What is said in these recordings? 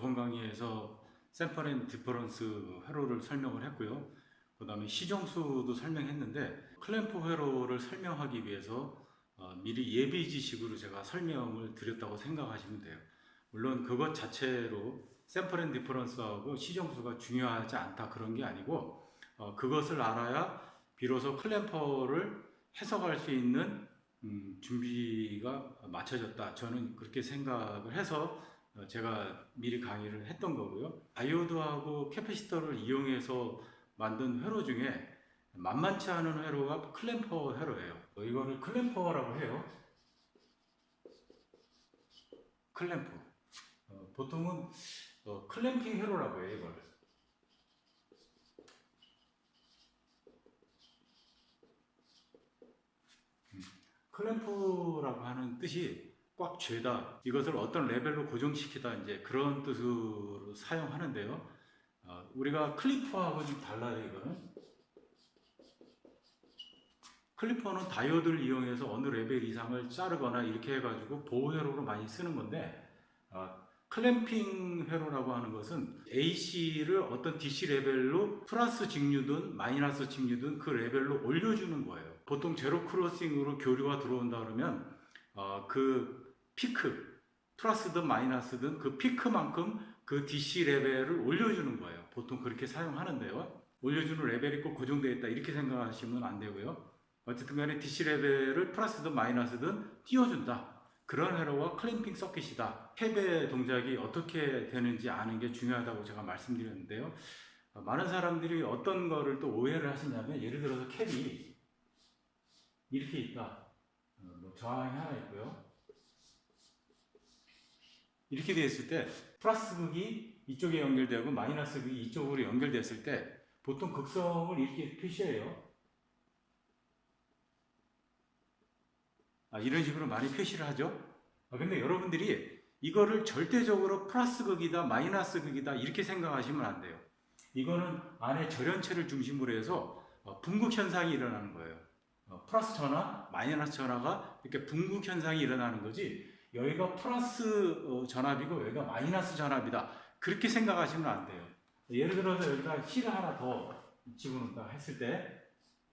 저번 강의에서 샘플 앤 디퍼런스 회로를 설명을 했고요. 그 다음에 시정수도 설명했는데 클램프 회로를 설명하기 위해서 어, 미리 예비 지식으로 제가 설명을 드렸다고 생각하시면 돼요. 물론 그것 자체로 샘플 앤 디퍼런스하고 시정수가 중요하지 않다 그런 게 아니고 어, 그것을 알아야 비로소 클램퍼를 해석할 수 있는 음, 준비가 맞춰졌다. 저는 그렇게 생각을 해서 어, 제가 미리 강의를 했던 거고요. 다이오드하고 캐패시터를 이용해서 만든 회로 중에 만만치 않은 회로가 클램퍼 회로예요. 어, 이거를 클램퍼라고 해요. 클램퍼. 어, 보통은 어, 클램핑 회로라고 해요, 이걸. 음, 클램프라고 하는 뜻이 꽉 죄다 이것을 어떤 레벨로 고정시키다 이제 그런 뜻으로 사용하는데요. 어, 우리가 클리퍼하고 좀 달라요 이거는. 클리퍼는 다이오드를 이용해서 어느 레벨 이상을 자르거나 이렇게 해가지고 보호 회로로 많이 쓰는 건데 어, 클램핑 회로라고 하는 것은 AC를 어떤 DC 레벨로 플러스 직류든 마이너스 직류든 그 레벨로 올려주는 거예요. 보통 제로 크로싱으로 교류가 들어온다 그러면 어, 그 피크 플러스든 마이너스든 그 피크만큼 그 DC 레벨을 올려주는 거예요. 보통 그렇게 사용하는데요. 올려주는 레벨이 꼭 고정되어 있다 이렇게 생각하시면 안 되고요. 어쨌든 간에 DC 레벨을 플러스든 마이너스든 띄워준다. 그런 회로가 클램핑 서킷이다. 캡의 동작이 어떻게 되는지 아는 게 중요하다고 제가 말씀드렸는데요. 어, 많은 사람들이 어떤 거를 또 오해를 하시냐면 예를 들어서 캡이 이렇게 있다. 어, 뭐 저항이 하나 있고요. 이렇게 되어 있을 때 플러스 극이 이쪽에 연결되고 마이너스 극이 이쪽으로 연결됐을 때 보통 극성을 이렇게 표시해요. 아, 이런 식으로 많이 표시를 하죠. 아, 근데 여러분들이 이거를 절대적으로 플러스 극이다, 마이너스 극이다 이렇게 생각하시면 안 돼요. 이거는 안에 절연체를 중심으로 해서 어, 분극 현상이 일어나는 거예요. 어, 플러스 전화, 마이너스 전화가 이렇게 분극 현상이 일어나는 거지. 여기가 플러스 어, 전압이고 여기가 마이너스 전압이다. 그렇게 생각하시면 안 돼요. 예를 들어서 여기다 실을 하나 더 집어넣는다 했을 때,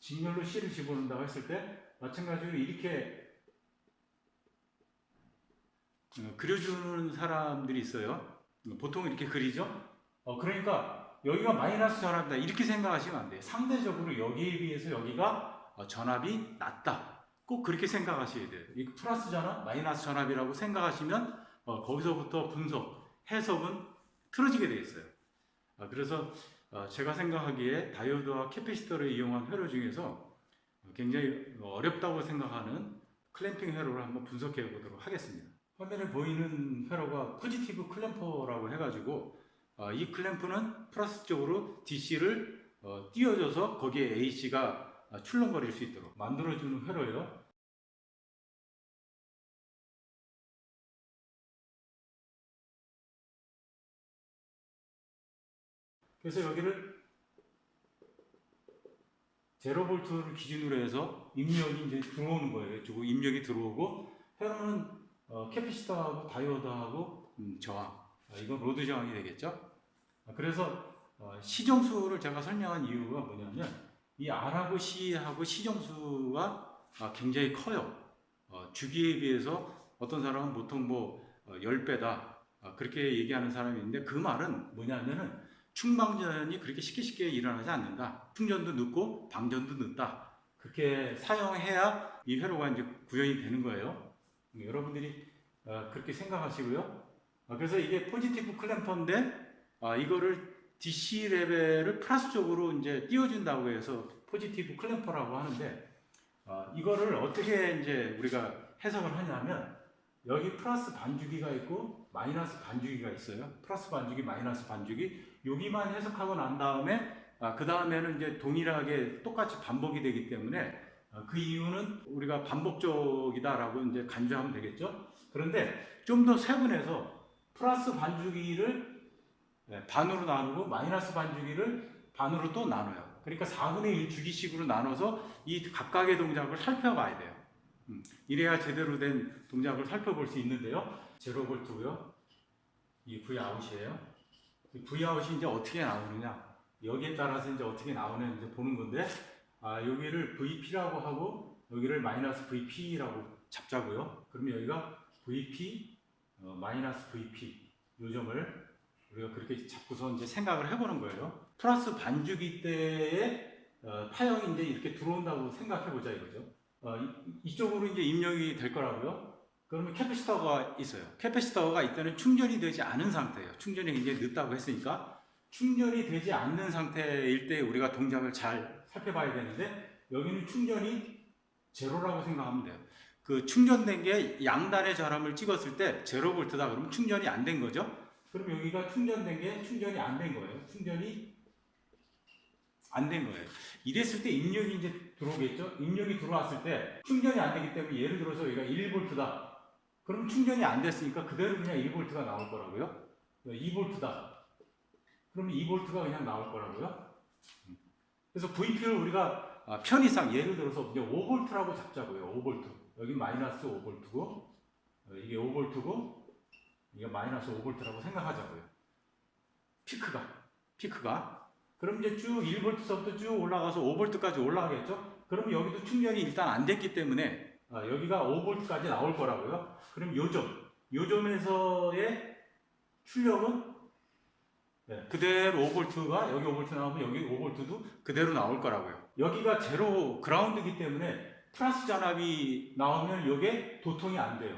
직렬로 실을 집어넣는다고 했을 때, 마찬가지로 이렇게 어, 그려주는 사람들이 있어요. 보통 이렇게 그리죠. 어, 그러니까 여기가 마이너스 전압이다 이렇게 생각하시면 안 돼요. 상대적으로 여기에 비해서 여기가 어, 전압이 낮다. 꼭 그렇게 생각하셔야 돼요. 이 플러스 전압, 마이너스 전압이라고 생각하시면 어, 거기서부터 분석, 해석은 틀어지게 돼 있어요. 아, 그래서 어, 제가 생각하기에 다이오드와 캐패시터를 이용한 회로 중에서 굉장히 어렵다고 생각하는 클램핑 회로를 한번 분석해 보도록 하겠습니다. 화면에 보이는 회로가 포지티브 클램퍼라고 해가지고 어, 이 클램프는 플러스 쪽으로 DC를 어, 띄워줘서 거기에 AC가 어, 출렁거릴 수 있도록 만들어주는 회로예요. 그래서 여기를 제로 볼트를 기준으로 해서 입력이 이제 들어오는 거예요. 이쪽 입력이 들어오고 회로는 어, 캐피시터하고 다이오드하고 음, 저항. 아, 이건 로드 저항이 되겠죠. 아, 그래서 어, 시정수를 제가 설명한 이유가 뭐냐면 이 R하고 C하고 시정수가 아, 굉장히 커요. 어, 주기에 비해서 어떤 사람은 보통 뭐 어, 10배다 아, 그렇게 얘기하는 사람이 있는데 그 말은 뭐냐면은 충방전이 그렇게 쉽게 쉽게 일어나지 않는다. 충전도 늦고 방전도 늦다. 그렇게 사용해야 이 회로가 이제 구현이 되는 거예요. 여러분들이 어, 그렇게 생각하시고요. 아, 그래서 이게 포지티브 클램퍼인데 아, 이거를 DC 레벨을 플러스 쪽으로 이제 띄워준다고 해서 포지티브 클램퍼라고 하는데 아, 이거를 어떻게 이제 우리가 해석을 하냐면 여기 플러스 반주기가 있고 마이너스 반주기가 있어요. 플러스 반주기, 마이너스 반주기 여기만 해석하고 난 다음에 아, 그 다음에는 이제 동일하게 똑같이 반복이 되기 때문에 아, 그 이유는 우리가 반복적이다라고 이제 간주하면 되겠죠. 그런데 좀 더 세분해서 플러스 반주기를 네, 반으로 나누고 마이너스 반주기를 반으로 또 나눠요. 그러니까 4분의 1 주기식으로 나눠서 이 각각의 동작을 살펴봐야 돼요. 음, 이래야 제대로 된 동작을 살펴볼 수 있는데요. 제로 볼트고요. 이 V 아웃이에요. 이 V 아웃이 이제 어떻게 나오느냐 여기에 따라서 이제 어떻게 나오냐 이제 보는 건데 아 여기를 VP라고 하고 여기를 마이너스 VP라고 잡자고요. 그러면 여기가 VP 어, 마이너스 VP 요 점을 우리가 그렇게 잡고서 이제 생각을 해보는 거예요. 플러스 반주기 때에 어, 타형이 이제 이렇게 들어온다고 생각해 보자 이거죠. 어, 이, 이쪽으로 이제 입력이 될 거라고요. 그러면 캐패시터가 있어요. 캐패시터가 이때는 충전이 되지 않은 상태예요. 충전이 굉장히 늦다고 했으니까 충전이 되지 않는 상태일 때 우리가 동작을 잘 살펴봐야 되는데 여기는 충전이 제로라고 생각하면 돼요. 그 충전된 게 양단의 저람을 찍었을 때 제로 볼트다 그러면 충전이 안 된 거죠. 그럼 여기가 충전된 게 충전이 안 된 거예요. 충전이 안 된 거예요. 이랬을 때 입력이 이제 들어오겠죠? 입력이 들어왔을 때 충전이 안 되기 때문에 예를 들어서 여기가 1볼트다. 그럼 충전이 안 됐으니까 그대로 그냥 1볼트가 나올 거라고요. 2볼트다. 그러면 2볼트가 그냥 나올 거라고요. 그래서 VP를 우리가 아, 편의상 예를 들어서 이제 5볼트라고 잡자고요. 5볼트. 여기 마이너스 5볼트고 이게 5볼트고 이게 마이너스 5볼트라고 생각하자고요. 피크가 피크가 그럼 이제 쭉 1볼트서부터 쭉 올라가서 5볼트까지 올라가겠죠? 그럼 여기도 충전이 일단 안 됐기 때문에 아, 여기가 5볼트까지 나올 거라고요. 그럼 요점, 요점에서의 출력은 네, 그대로 5볼트가 여기 5볼트 나오면 여기 5볼트도 그대로 나올 거라고요. 여기가 제로 그라운드이기 때문에 플러스 전압이 나오면 이게 도통이 안 돼요.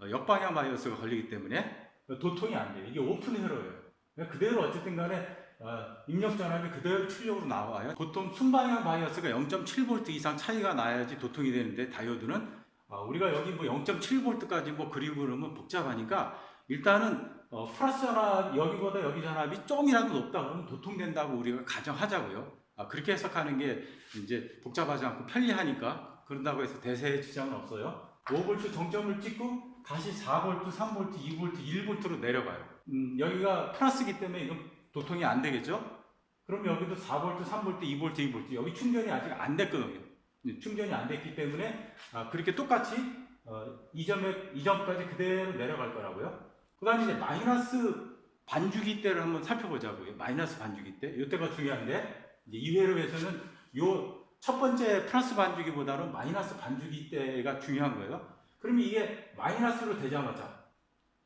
어, 역방향 바이어스가 걸리기 때문에 도통이 안 돼요. 이게 흘러요. 그러니까 그대로 어쨌든 간에 어, 입력 전압이 그대로 출력으로 나와요. 보통 순방향 바이어스가 0.7V 이상 차이가 나야지 도통이 되는데 다이오드는 아, 우리가 여기 뭐 0.7V까지 뭐 그리고 그러면 복잡하니까 일단은 어, 플러스 전압 여기보다 여기 전압이 좀이라도 높다 그러면 도통된다고 우리가 가정하자고요. 아, 그렇게 해석하는 게 이제 복잡하지 않고 편리하니까 그런다고 해서 대세에 지장은 없어요. 5V 정점을 찍고 다시 4V, 3V, 2V, 1V로 내려가요. 음, 여기가 플러스기 때문에 이건 도통이 안 되겠죠? 그럼 여기도 4V, 3V, 2V, 2V 여기 충전이 아직 안 됐거든요. 네, 충전이 안 됐기 때문에 아, 그렇게 똑같이 어, 이 점에 이 점까지 그대로 내려갈 거라고요. 그다음에 이제 마이너스 반주기 때를 한번 살펴보자고요. 마이너스 반주기 때, 이때가 중요한데 이제 이 회로에서는 요 첫 번째 플러스 반주기보다는 마이너스 반주기 때가 중요한 거예요. 그러면 이게 마이너스로 되자마자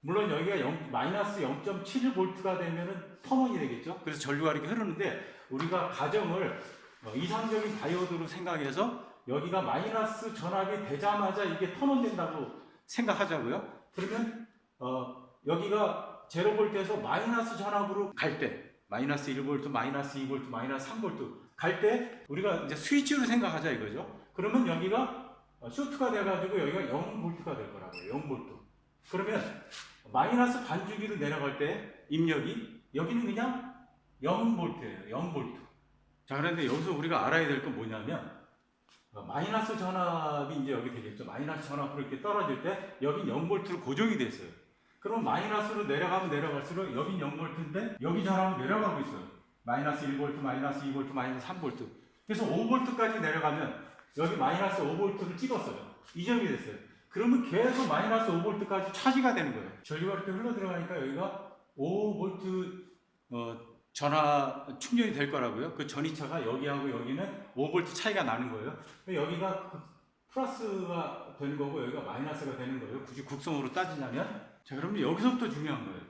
물론 여기가 0, 마이너스 0.7V가 되면은 턴원이 되겠죠. 그래서 전류가 이렇게 흐르는데 우리가 가정을 어, 이상적인 다이오드로 생각해서 여기가 마이너스 전압이 되자마자 이게 턴원 된다고 생각하자고요. 그러면 어, 여기가 제로 볼트에서 마이너스 전압으로 갈 때 마이너스 1볼트, 마이너스 2볼트, 마이너스 3볼트 갈 때 우리가 이제 스위치로 생각하자 이거죠. 그러면 여기가 어, 쇼트가 돼가지고 여기가 0볼트가 될 거라고요. 0볼트. 그러면 마이너스 반주기로 내려갈 때 입력이 여기는 그냥 0볼트예요. 0볼트. 자, 그런데 여기서 우리가 알아야 될 건 뭐냐면 어, 마이너스 전압이 이제 여기 되겠죠. 마이너스 전압으로 이렇게 떨어질 때 여긴 0볼트로 고정이 됐어요. 그럼 마이너스로 내려가면 내려갈수록 여긴 0볼트인데 여기 전압은 내려가고 있어요. 마이너스 1볼트, 마이너스 2볼트, 마이너스 3볼트. 그래서 5볼트까지 내려가면 여기 마이너스 5볼트를 찍었어요. 이 점이 됐어요. 그러면 계속 마이너스 5볼트까지 차지가 되는 거예요. 전류가 이렇게 흘러 들어가니까 여기가 5볼트 어, 전화 충전이 될 거라고요. 그 전이차가 여기하고 여기는 5볼트 차이가 나는 거예요. 여기가 그 플러스가 되는 거고 여기가 마이너스가 되는 거예요. 굳이 국성으로 따지자면 자 그러면 여기서부터 중요한 거예요.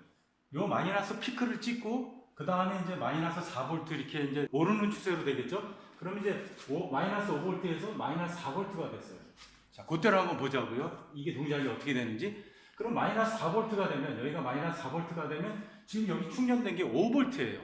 요 마이너스 피크를 찍고 그 다음에 이제 마이너스 4볼트 이렇게 이제 오르는 추세로 되겠죠. 그럼 이제 오- 마이너스 5볼트에서 마이너스 4볼트가 됐어요. 자 그때로 한번 보자고요. 이게 동작이 어떻게 되는지. 그럼 마이너스 4볼트가 되면 여기가 마이너스 4볼트가 되면 지금 여기 충전된 게 5볼트예요.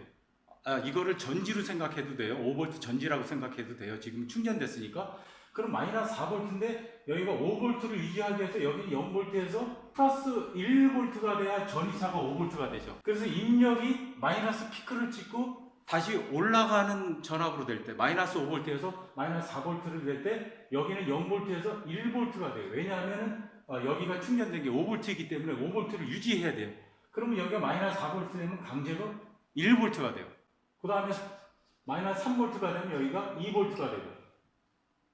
아, 이거를 전지로 생각해도 돼요. 5볼트 전지라고 생각해도 돼요. 지금 충전됐으니까. 그럼 마이너스 4볼트인데 여기가 5볼트를 유지하기 위해서 여기 0볼트에서 플러스 1볼트가 돼야 전이차가 5볼트가 되죠. 그래서 입력이 마이너스 피크를 찍고 다시 올라가는 전압으로 될 때 마이너스 5볼트에서 마이너스 4볼트를 될때 여기는 0볼트에서 1볼트가 돼요. 왜냐하면 여기가 충전된 게 5볼트이기 때문에 5볼트를 유지해야 돼요. 그러면 여기가 마이너스 4볼트 되면 강제로 1볼트가 돼요. 그 다음에 마이너스 3볼트가 되면 여기가 2볼트가 되고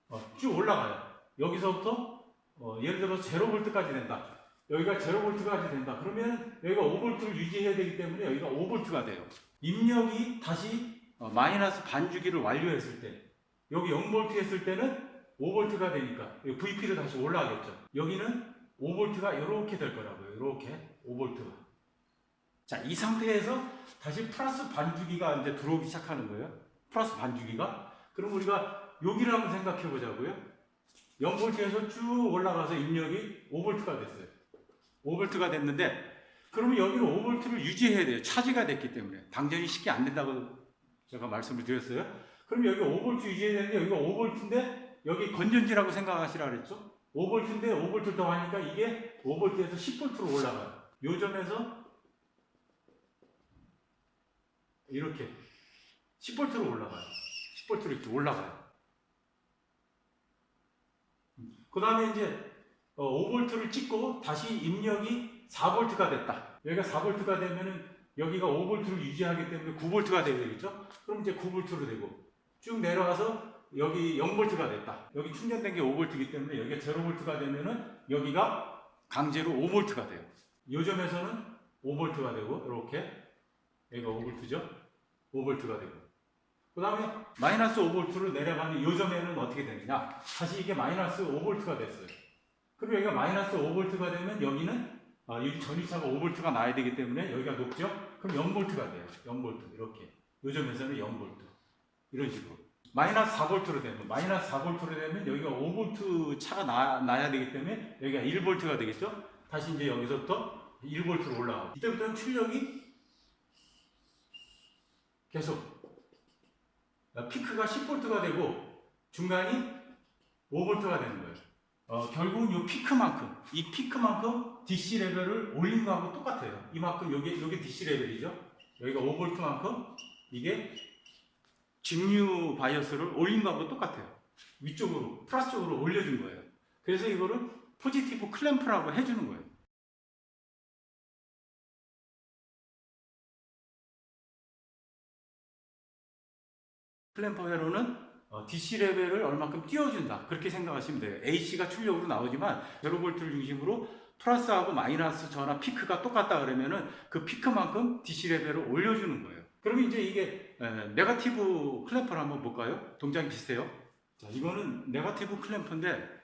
어, 쭉 올라가요. 여기서부터 어, 예를 들어 0볼트까지 된다. 여기가 0V까지 된다. 그러면 여기가 5V를 유지해야 되기 때문에 여기가 5V가 돼요. 입력이 다시 어, 마이너스 반 주기를 완료했을 때 여기 0V 했을 때는 5V가 되니까 VP를 다시 올라가겠죠. 여기는 5V가 이렇게 될 거라고요. 이렇게 5V가. 자, 이 상태에서 다시 플러스 반주기가 이제 들어오기 시작하는 거예요. 플러스 반주기가. 그럼 우리가 여기를 한번 생각해 보자고요. 0V에서 쭉 올라가서 입력이 5V가 됐어요. 5V가 됐는데 그러면 여기는 5V를 유지해야 돼요. 차지가 됐기 때문에. 당전이 쉽게 안 된다고 제가 말씀을 드렸어요. 그럼 여기 5V 유지해야 되는데 여기가 5V인데 여기 건전지라고 생각하시라 그랬죠? 5V인데 5V 더 하니까 이게 5V에서 10V로 올라가요. 요 점에서 이렇게 10V로 올라가요. 10V로 이렇게 올라가요. 그 다음에 이제 5V를 찍고 다시 입력이 4V가 됐다. 여기가 4V가 되면은 여기가 5V를 유지하기 때문에 9V가 되야 되겠죠? 그럼 이제 9V로 되고 쭉 내려가서 여기 0V가 됐다. 여기 충전된 게 5V이기 때문에 여기가 0V가 되면은 여기가 강제로 5V가 돼요. 이 점에서는 5V가 되고 이렇게 여기가 5V죠? 5V가 되고 그 다음에 마이너스 5V를 내려가는 이 점에는 어떻게 되느냐 다시 이게 마이너스 5V가 됐어요 그럼 여기가 마이너스 5V가 되면 여기는 아, 이 전위차가 5V가 나야 되기 때문에 여기가 높죠? 그럼 0V가 돼요 0V 이렇게 이 점에서는 0V 이런 식으로 마이너스 4V로 되면 마이너스 4V로 되면 여기가 5V 차가 나, 나야 되기 때문에 여기가 1V가 되겠죠? 다시 이제 여기서부터 1V로 올라가고 이때부터는 출력이 계속 어, 피크가 10V가 되고 중간이 5V가 되는 거예요. 어, 결국은 이 피크만큼 이 피크만큼 DC 레벨을 올린 거하고 똑같아요. 이만큼 여기 여기 DC 레벨이죠. 여기가 5V만큼 이게 직류 바이어스를 올린 거하고 똑같아요. 위쪽으로 플러스 쪽으로 올려준 거예요. 그래서 이거를 포지티브 클램프라고 해주는 거예요. 클램퍼 회로는 어, DC 레벨을 얼마큼 띄워준다 그렇게 생각하시면 돼요. AC가 출력으로 나오지만 0V를 중심으로 플러스하고 마이너스 전압 피크가 똑같다 그러면은 그 피크만큼 DC 레벨을 올려주는 거예요. 그러면 이제 이게 에, 네가티브 클램퍼를 한번 볼까요? 동작이 비슷해요. 자, 이거는 네가티브 클램퍼인데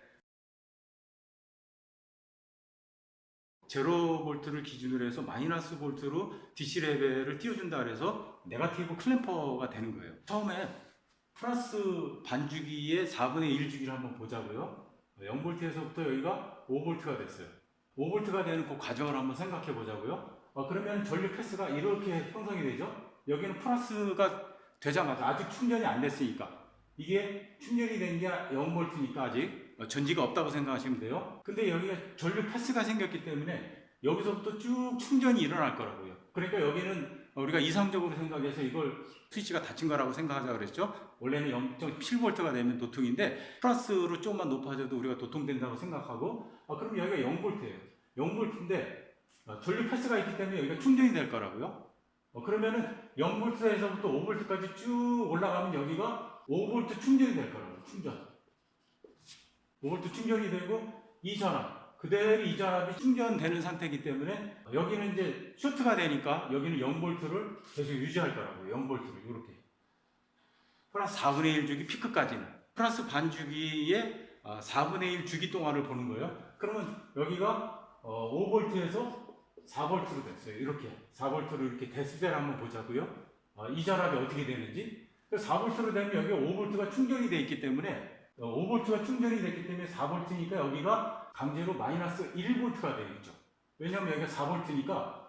제로 볼트를 기준으로 해서 마이너스 볼트로 DC 레벨을 띄워준다 그래서 네가티브 클램퍼가 되는 거예요. 처음에 플러스 반주기의 4분의 1 주기를 한번 보자고요. 0볼트에서부터 여기가 5볼트가 됐어요. 5볼트가 되는 그 과정을 한번 생각해 보자고요. 어, 그러면 전류 패스가 이렇게 형성이 되죠. 여기는 플러스가 되자마자 아직 충전이 안 됐으니까 이게 충전이 된 게 0볼트니까 아직 어, 전지가 없다고 생각하시면 돼요. 근데 여기가 전류 패스가 생겼기 때문에 여기서부터 쭉 충전이 일어날 거라고요. 그러니까 여기는 우리가 이상적으로 생각해서 이걸 스위치가 닫힌 거라고 생각하자 그랬죠. 원래는 0.7V가 되면 도통인데 플러스로 조금만 높아져도 우리가 도통된다고 생각하고 아, 그럼 여기가 0V예요. 0V인데 어, 전류 패스가 있기 때문에 여기가 충전이 될 거라고요. 어, 그러면은 0V에서부터 5V까지 쭉 올라가면 여기가 5V 충전이 될 거라고요. 충전. 5V 충전이 되고 이 전압 그대로 이 전압이 충전되는 상태이기 때문에 여기는 이제 쇼트가 되니까 여기는 0V를 계속 유지할 거라고요. 0V를 이렇게. 플러스 4분의 1 주기 피크까지는 플러스 반 주기의 4분의 1 주기 동안을 보는 거예요. 그러면 여기가 5V에서 4V로 됐어요. 이렇게 4V로 이렇게 때를 한번 보자고요. 어, 이 전압이 어떻게 되는지. 4V로 되면 여기 5V가 충전이 되어 있기 때문에 5V가 충전이 됐기 때문에 4V니까 여기가 강제로 마이너스 1V가 되겠죠. 왜냐하면 여기가 4V니까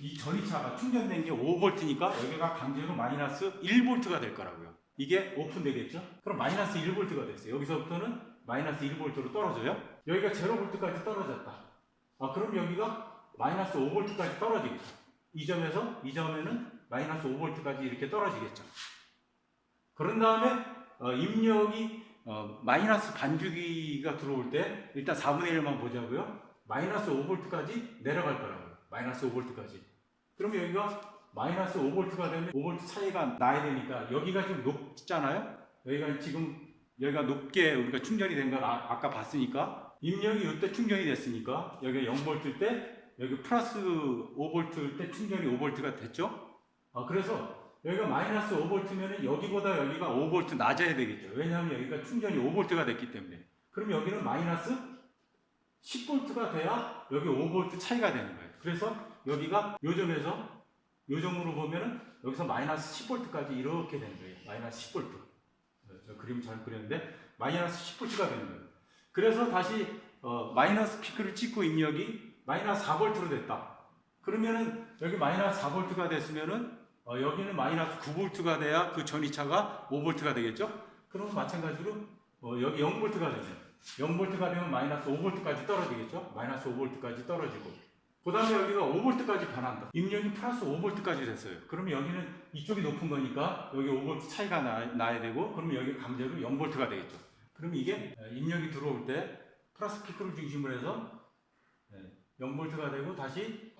이 전이차가 충전된 게 5V니까 여기가 강제로 마이너스 1V가 될 거라고요. 이게 오픈되겠죠? 그럼 마이너스 1V가 됐어요. 여기서부터는 마이너스 1V로 떨어져요. 여기가 0V까지 떨어졌다. 아, 그럼 여기가 마이너스 5V까지 떨어지겠죠. 이 점에서 이 점에는 마이너스 5V까지 이렇게 떨어지겠죠. 그런 다음에 어, 입력이 어, 마이너스 반주기가 들어올 때 일단 4분의 1만 보자고요. 마이너스 5V까지 내려갈 거라고요. 마이너스 5V까지. 그러면 여기가 마이너스 5V가 되면 5V 차이가 나야 되니까 여기가 좀 높잖아요. 여기가 지금 여기가 높게 우리가 충전이 된걸 아, 까 봤으니까 입력이 이때 충전이 됐으니까 여기 0V일 때 여기 플러스 5V일 때 충전이 5V가 됐죠? 아, 그래서 여기가 마이너스 5V면은 여기보다 여기가 5V 낮아야 되겠죠. 왜냐하면 여기가 충전이 5V가 됐기 때문에. 그럼 여기는 마이너스 10V가 돼야 여기 5V 차이가 되는 거예요. 그래서 여기가 요점에서 요점으로 보면은 여기서 마이너스 10V까지 이렇게 되는 거예요. 마이너스 10V. 저 그림 잘 그렸는데 마이너스 10V가 되는 거예요. 그래서 다시 어, 마이너스 피크를 찍고 입력이 마이너스 4V로 됐다. 그러면은 여기 마이너스 4V가 됐으면은 어, 여기는 마이너스 9V가 돼야 그 전이차가 5V가 되겠죠? 그러면 마찬가지로 어, 여기 0V가 되면 0V가 되면 마이너스 5V까지 떨어지겠죠? 마이너스 5V까지 떨어지고 그 다음에 여기가 5V까지 변한다. 입력이 플러스 5V까지 됐어요. 그러면 여기는 이쪽이 높은 거니까 여기 5V 차이가 나, 나야 되고 그러면 여기 강제로 0V가 되겠죠. 그러면 이게 어, 입력이 들어올 때 플러스 피크를 중심으로 해서 0V가 되고 다시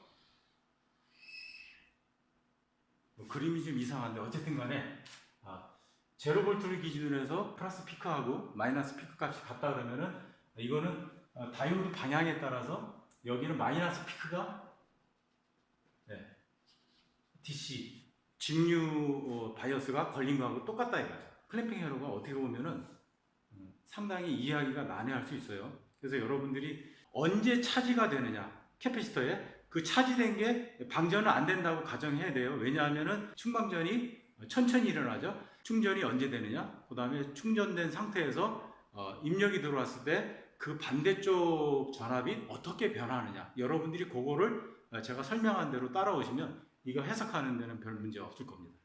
뭐 그림이 좀 이상한데 어쨌든 간에 아, 제로 볼트를 기준으로 해서 플러스 피크하고 마이너스 피크 값이 같다 그러면은 이거는 어, 다이오드 방향에 따라서 여기는 마이너스 피크가 네, DC 직류 어, 바이어스가 걸린 거하고 똑같다 이거죠. 클램핑 회로가 어떻게 보면은 음, 상당히 이해하기가 난해할 수 있어요. 그래서 여러분들이 언제 차지가 되느냐 캐피시터에 그 차지된 게 방전은 안 된다고 가정해야 돼요. 왜냐하면은 충방전이 천천히 일어나죠. 충전이 언제 되느냐? 그 다음에 충전된 상태에서 어, 입력이 들어왔을 때 그 반대쪽 전압이 어떻게 변하느냐. 여러분들이 그거를 어, 제가 설명한 대로 따라오시면 이거 해석하는 데는 별 문제 없을 겁니다.